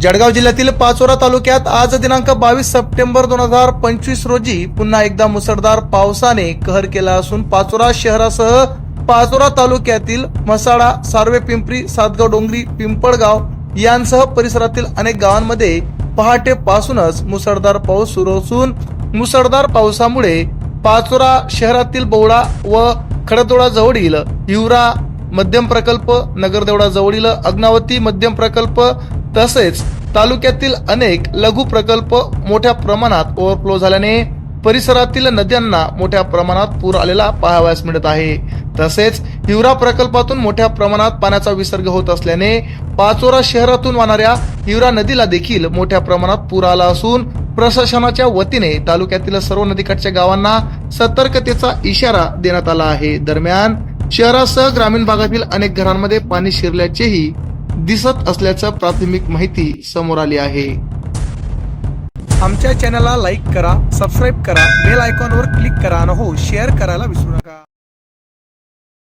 जळगाव जिल्ह्यातील पाचोरा तालुक्यात आज दिनांक बावीस सप्टेंबर दोन हजार पंचवीस रोजी पुन्हा एकदा मुसळधार पावसाने कहर केला असून पाचोरा शहरासह पाचोरा तालुक्यातील म्हसाळा सार्वे पिंपरी सातगाव डोंगरी पिंपळगाव यांसह परिसरातील अनेक गावांमध्ये पहाटेपासूनच मुसळधार पाऊस सुरू असून मुसळधार पावसामुळे पाचोरा शहरातील बोवडा व खडतोडा जवळील हिवरा मध्यम प्रकल्प नगरदेवडा जवळील अग्नावती मध्यम प्रकल्प तसेच तालुक्यातील अनेक लघु प्रकल्प मोठ्या प्रमाणात ओव्हरफ्लो झाल्याने परिसरातील नद्यांना मोठ्या प्रमाणात पूर आलेला पाहावयास मिळत आहे. तसेच हिवरा प्रकल्पातून मोठ्या प्रमाणात पाण्याचा विसर्ग होत असल्याने पाचोरा शहरातून वाहणाऱ्या हिवरा नदीला देखील मोठ्या प्रमाणात पूर आला असून प्रशासनाच्या वतीने तालुक्यातील सर्व नदीकाठच्या गावांना सतर्कतेचा इशारा देण्यात आला आहे. दरम्यान शहरासह ग्रामीण भागातील अनेक घरांमध्ये पाणी शिरल्याचेही दिसत असल्याचं प्राथमिक माहिती समोर आली आहे. आमच्या चॅनलला लाईक करा सबस्क्राईब करा बेल आयकॉनवर क्लिक करा आणि हो शेअर करायला विसरू नका.